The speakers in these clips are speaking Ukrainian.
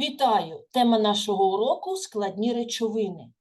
Вітаю! Тема нашого уроку складні речовини.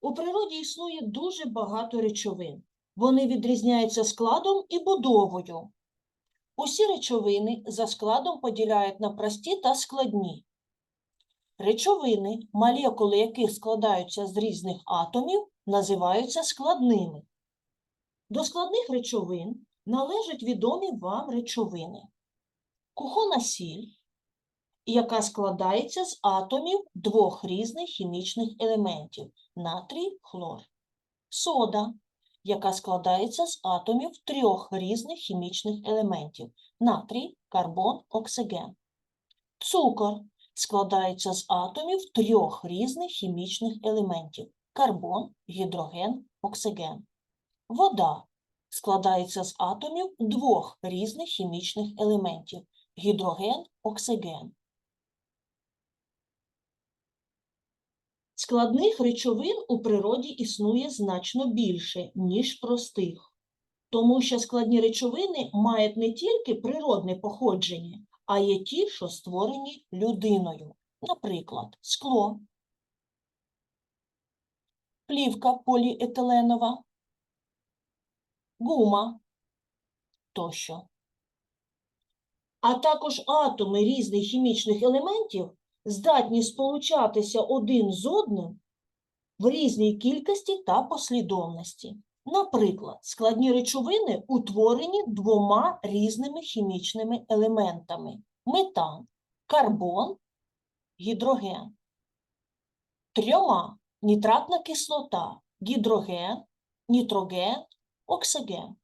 У природі існує дуже багато речовин. Вони відрізняються складом і будовою. Усі речовини за складом поділяють на прості та складні. Речовини, молекули яких складаються з різних атомів, називаються складними. До складних речовин належать відомі вам речовини. Кухона сіль, яка складається з атомів двох різних хімічних елементів натрій, хлор. Сода, яка складається з атомів трьох різних хімічних елементів натрій, карбон, оксиген. Цукор складається з атомів трьох різних хімічних елементів карбон, гідроген, оксиген. Вода складається з атомів двох різних хімічних елементів гідроген, оксиген. Складних речовин у природі існує значно більше, ніж простих, тому що складні речовини мають не тільки природне походження, а є ті, що створені людиною. Наприклад, скло, плівка поліетиленова, гума тощо. А також атоми різних хімічних елементів здатні сполучатися один з одним в різній кількості та послідовності. Наприклад, складні речовини утворені двома різними хімічними елементами метан, карбон, гідроген, трьома нітратна кислота, гідроген, нітроген, оксиген,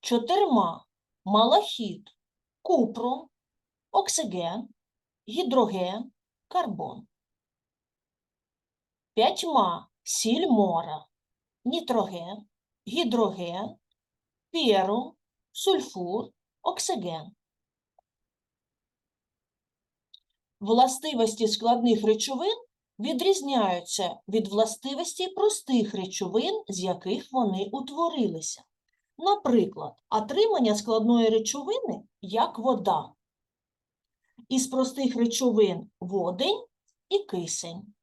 чотирма малахіт, купрум, оксиген, гідроген, карбон. П'ятьма сіль мора, нітроген, гідроген, перум, сульфур, оксиген. Властивості складних речовин відрізняються від властивостей простих речовин, з яких вони утворилися. Наприклад, отримання складної речовини як вода. Із простих речовин водень і кисень.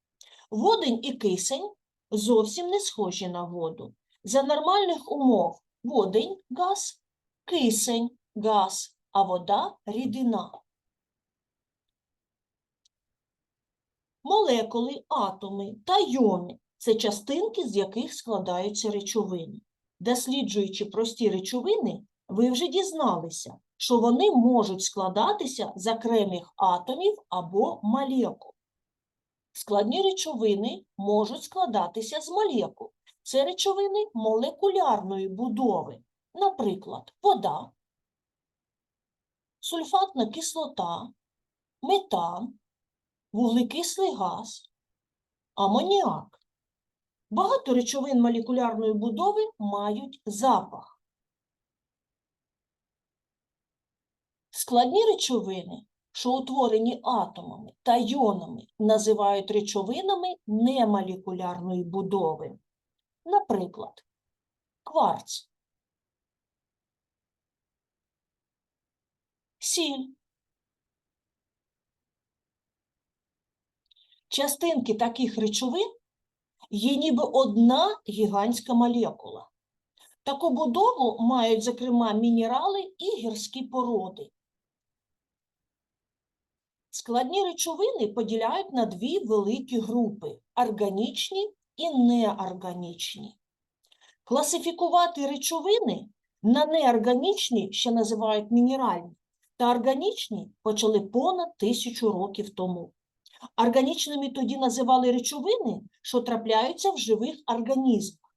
Водень і кисень зовсім не схожі на воду. За нормальних умов водень газ, кисень газ, а вода рідина. Молекули, атоми та йони це частинки, з яких складаються речовини. Досліджуючи прості речовини, ви вже дізналися, що вони можуть складатися з окремих атомів або молекул. Складні речовини можуть складатися з молекул. Це речовини молекулярної будови, наприклад, вода, сульфатна кислота, метан, вуглекислий газ, амоніак. Багато речовин молекулярної будови мають запах. Складні речовини, що утворені атомами та йонами, називають речовинами немолекулярної будови. Наприклад, кварц, сіль. Частинки таких речовин є ніби одна гігантська молекула. Таку будову мають, зокрема, мінерали і гірські породи. Складні речовини поділяють на дві великі групи органічні і неорганічні. Класифікувати речовини на неорганічні, що називають мінеральні, та органічні почали понад тисячу років тому. Органічними тоді називали речовини, що трапляються в живих організмах.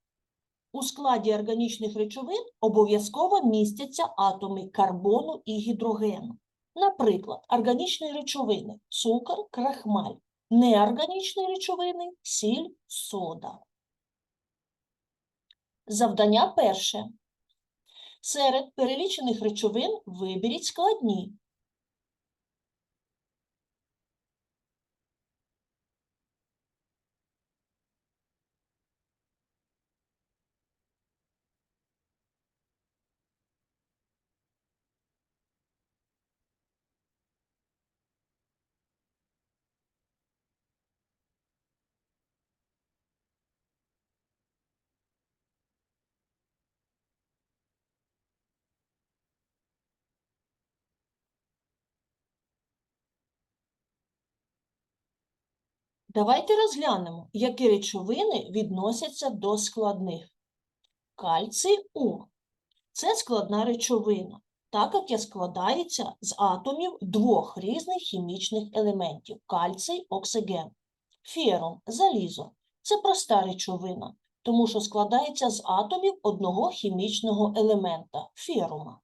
У складі органічних речовин обов'язково містяться атоми карбону і гідрогену. Наприклад, органічні речовини цукор, крахмаль, неорганічні речовини сіль, сода. Завдання перше. Серед перелічених речовин виберіть складні. Давайте розглянемо, які речовини відносяться до складних. Кальцій О – це складна речовина, так як я складається з атомів двох різних хімічних елементів – кальцій, оксиген. Ферум – залізо – це проста речовина, тому що складається з атомів одного хімічного елемента – ферума.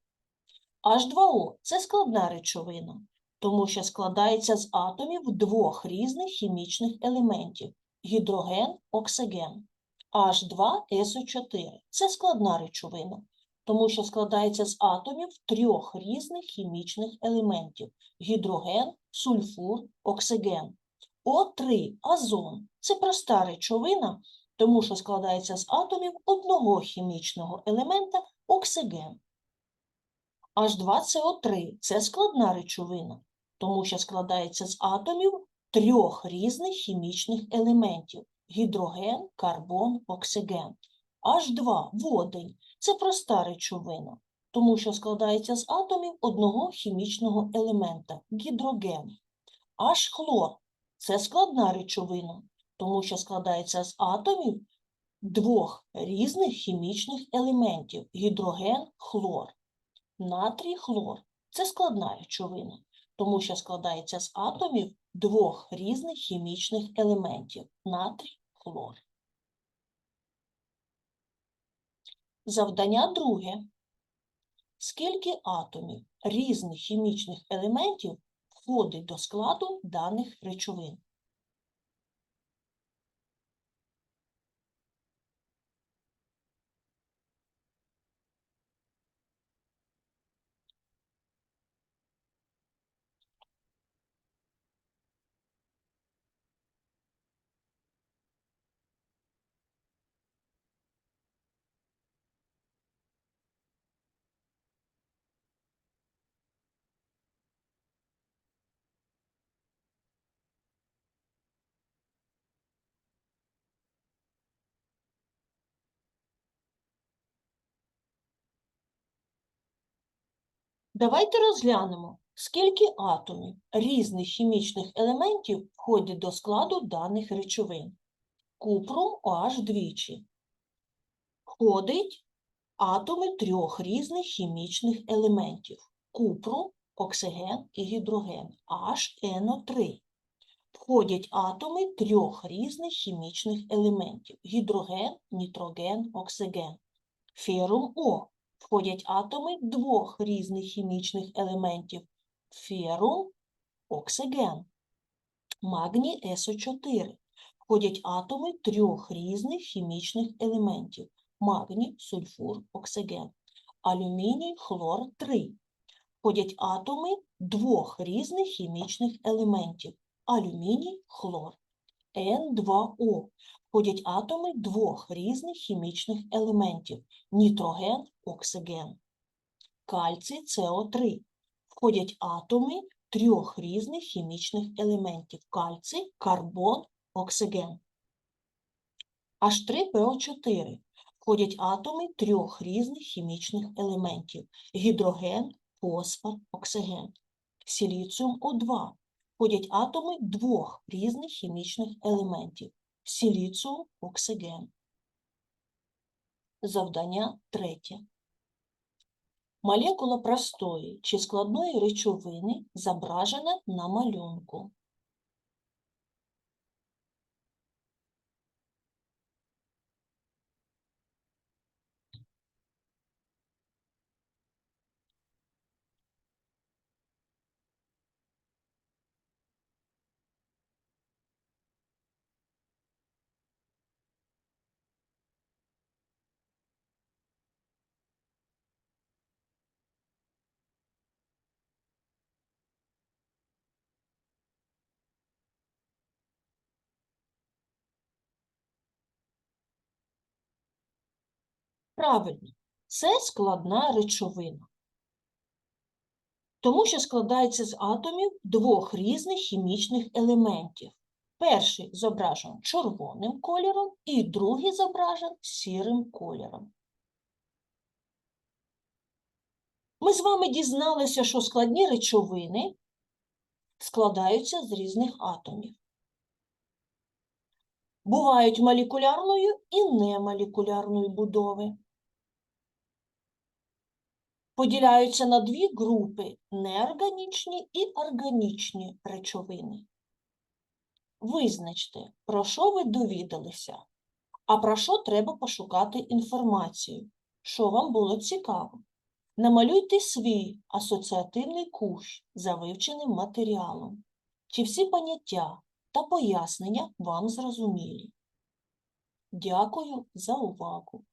H2O – це складна речовина, тому що складається з атомів двох різних хімічних елементів – гідроген, оксиген. H2SO4 – це складна речовина, тому що складається з атомів трьох різних хімічних елементів – гідроген, сульфур, оксиген. О3 – азон – це проста речовина, тому що складається з атомів одного хімічного елемента – оксиген. H2CO3 – це складна речовина, тому що складається з атомів трьох різних хімічних елементів – гідроген, карбон, оксиген. H2 – водень – це проста речовина, тому що складається з атомів одного хімічного елемента – гідроген. H-хлор – це складна речовина, тому що складається з атомів двох різних хімічних елементів – гідроген, хлор. Натрій хлор це складна речовина, тому що складається з атомів двох різних хімічних елементів натрій хлор. Завдання друге. Скільки атомів різних хімічних елементів входить до складу даних речовин? Давайте розглянемо, скільки атомів різних хімічних елементів входять до складу даних речовин. Купрум OH двічі. Входить атоми трьох різних хімічних елементів. Купрум, оксиген і гідроген HNO3. Входять атоми трьох різних хімічних елементів. Гідроген, нітроген, оксиген. Ферум О входять атоми двох різних хімічних елементів ферум, оксиген, магній СО4. Входять атоми трьох різних хімічних елементів магній, сульфур, оксиген, алюміній, хлор 3. Входять атоми двох різних хімічних елементів алюміній, хлор, N2O входять атоми двох різних хімічних елементів нітроген, оксиген. Кальцій СО3 входять атоми трьох різних хімічних елементів кальцій, карбон, оксиген. H3PO4 входять атоми трьох різних хімічних елементів гідроген, фосфор, оксиген. Сіліціум О2 входять атоми двох різних хімічних елементів сіліціум, оксиген. Завдання третє. Молекула простої чи складної речовини зображена на малюнку. Правильно, це складна речовина. Тому що складається з атомів двох різних хімічних елементів. Перший зображений червоним кольором і другий зображений сірим кольором. Ми з вами дізналися, що складні речовини складаються з різних атомів. Бувають молекулярної і немолекулярної будови. Поділяються на дві групи неорганічні і органічні речовини. Визначте, про що ви довідалися, а про що треба пошукати інформацію, що вам було цікаво. Намалюйте свій асоціативний кущ за вивченим матеріалом. Чи всі поняття та пояснення вам зрозумілі? Дякую за увагу!